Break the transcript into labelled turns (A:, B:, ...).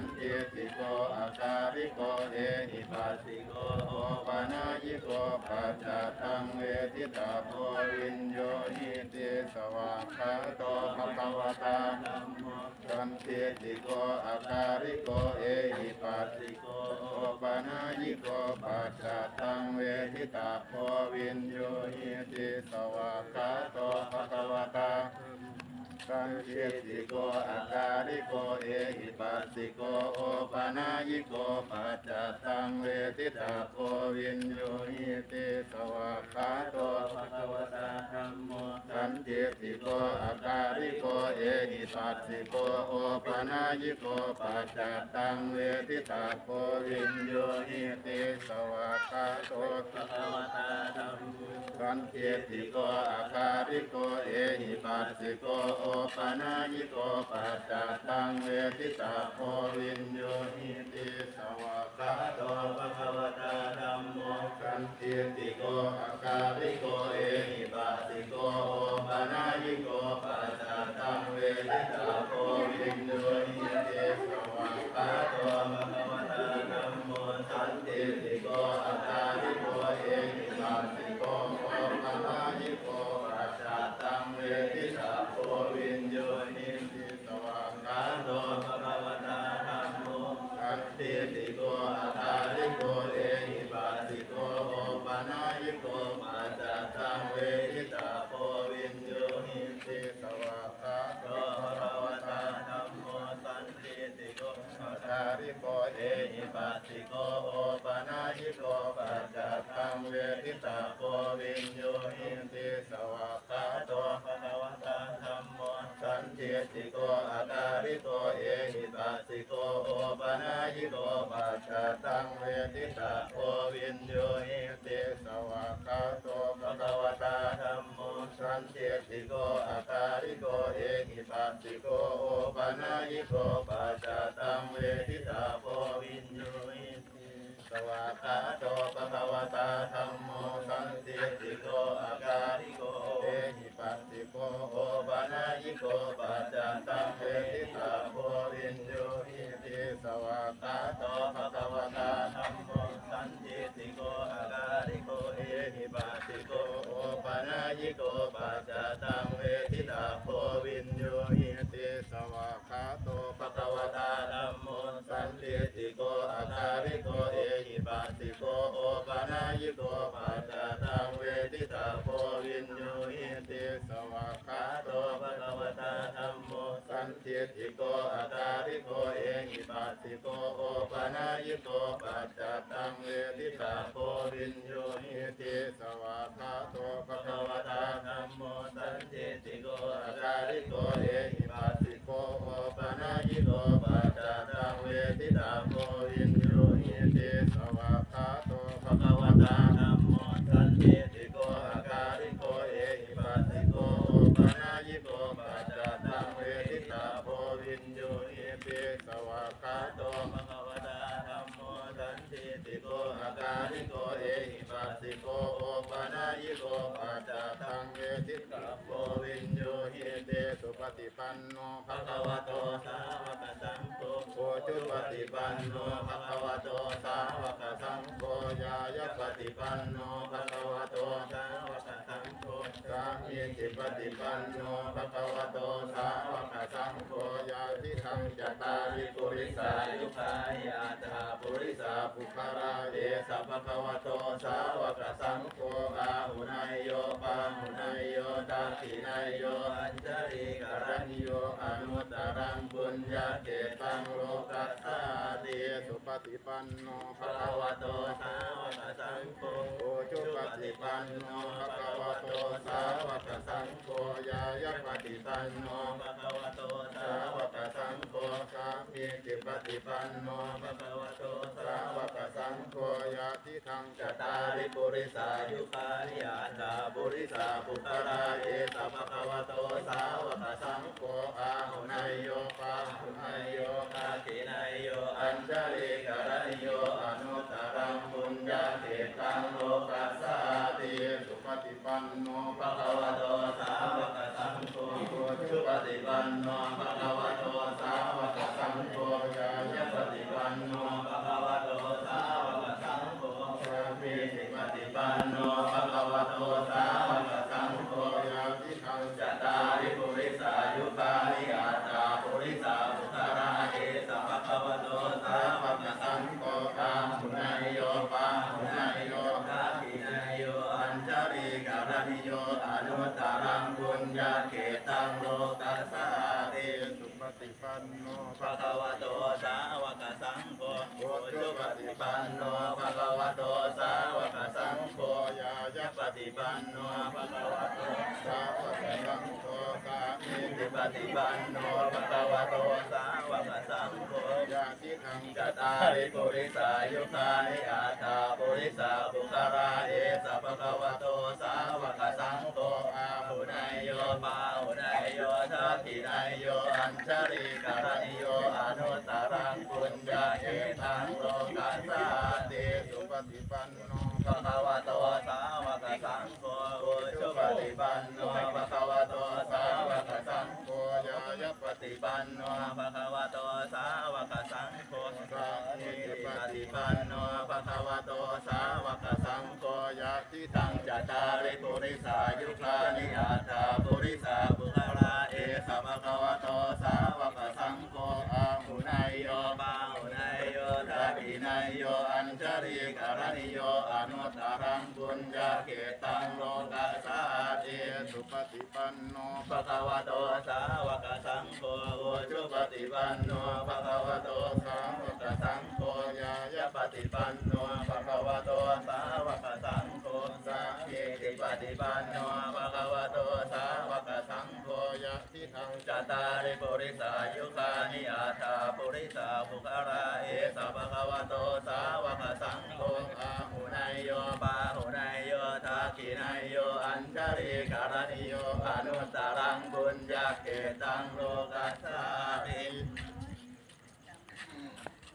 A: นติสิโกอาการิโกเอหิปัสสิโกโอปนายิโกปัจจตังเวทิตาโพวินโยหิติสวากขาโตภะคะวะตาธัมโมสันติสิโกอาการิโกเอหิปัสสิโกโอปนายิโกปัจจตังเวทิตาโพวินโย เกติโกอาการิโกเอหิปัสสิโกโอปานายิโกปัจจตังเวทิตาโพวินโยหิติสวากขาโตภะคะวตาธัมโมสันติติโกอาการิโกเอหิปัสสิโกโอปานายิโกปัจจตังเวทิตาโพวินโยหิติสวากขาโตภะคะวตาธัมโม สันติติโกอาการิโกเอหิปัสสิโกโอปนายิโกปัจจตังเวทิตาโพวินโยหิติสวากขาโตภะคะวตาธัมโมสันติติโกอาการิโกเอหิปัสสิโกโอปนายิโกปัจจตังเวทิตา หิโกโอปนายิโกปัจจตังเวทิตาโพวินโยหินติสวากขาโตภะคะวตาธัมโมสันติติโกอาการิโกเอหิปัสสิโกโอปนายิโกปัจจตังเวทิตาโพวินโยหินติสวากขาโตภะคะวตาธัมโมสันติติโกอาการิโกเอหิปัสสิโกโอปนายิโกปัจจตังเวทิตา อากาโตปะคะวตาธัมโมสันติติโกอาการิโกเอหิปัสสิโกโอปานายิโกปัจจตังเวทิตาโพวินโยหิติสวากาโต สันติติโกอาการิโกเอหิปัสสิโกโอปานายิโกปัจจตังเวทิตาโพวินโยหิติสวากขาโตภะคะวตาธัมโมสันติติโกอาการิโกเอหิปัสสิโกโอปานายิโกปัจจตังเวทิตาโพวินโยหิติสวากขาโตภะคะวตาธัมโมสันติติโกอาการิโกเอหิปัสสิโกโอปานายิโกปัจจตังเวทิตาโพวินโยหิติสวากขาโตภะคะวตาธัมโมสันติติโกอาการิโกเอหิปัสสิโกโอปานายิโกปั จตังเวทิตาโพวินโยหิติสุปฏิปันโนภะคะวะโตสาวกสังโฆโพชุปฏิปันโนภะคะวะโตสาวกสังโฆยายปฏิปันโนภะคะวะโตสาวกสังโฆสามีจิปฏิปันโนภะคะวะโตสาวกสังโฆยาทิ ทังจตาริปุริสายุคายาตาปุริสาภุคาราเอสัพพะวะโตสาวกสังโฆอาหุนายโยปาหุนายโยตาทินายโยอัญจริกรัญโยอนุตตรังบุญญาเกตังโลกัสสาติสุปฏิปันโนภะคะวะโตสาวกสังโฆโอจุปฏิปันโนภะคะวะโตสาวกสังโฆยายะปฏิปันโนภะคะวะโตสาว สามีจิปฏิปันโนภะคะวะโตสาวกสังโฆยาทิทังจตาริปุริสายุคานิยาตาปุริสาปุตระเอสัพพะคะวะโตสาวกสังโฆอาหุนายโยปาหุนายโยคาคินายโยอัญจลิกา ฏิปันโนภะคะวะโตสาวกสังโฆโอ
B: จุปฏิปันโนภะคะวะโตสาวกสังโฆ
A: ยายะ
B: ปฏิปันโนภะคะวะโต
A: สาวกสังโฆสามิ
B: ติปฏิปันโนภะคะวะโตสาวกสังโฆ
A: ยาทิทัง
B: จตาริปุริสายุคานิอาตาปุริสาบุคาราเอสัพพะคะวะโตสาวกสังโฆอาหุนายโยปา ตินายโยอัญชริการณิโยอนุตรังปุญญาเอตังโลกัสสาติ
A: สุปฏิปันโน
B: ภะคะวะโตสาวกสังโฆอุชุปฏิปันโนภะคะวะโตสาวกสังโฆ
A: ยาย
B: ปฏิปันโนภะคะวะโตสาวกสังโฆสัมมิปฏิปันโนภะคะวะโตสาวกสังโฆยะติตังจตาริปุริสายุคานิอาตาปุริสา รังบุญญาเกตังโลกัสาติ
A: สุปฏิปันโน
B: ภะคะวะโตสาวกสังโฆโอจุปฏิปันโนภะคะวะโตสาวกสังโฆยายะปฏิปันโนภะคะวะโตสาวกสังโฆสังฆติปฏิปันโนภะคะวะโตสาวกสังโฆ
A: ยะทิทัง
B: จตาริปุริสายุคานิอาตาปุริสาภุคาราเอสัพพะคะวะโตสาว ณิ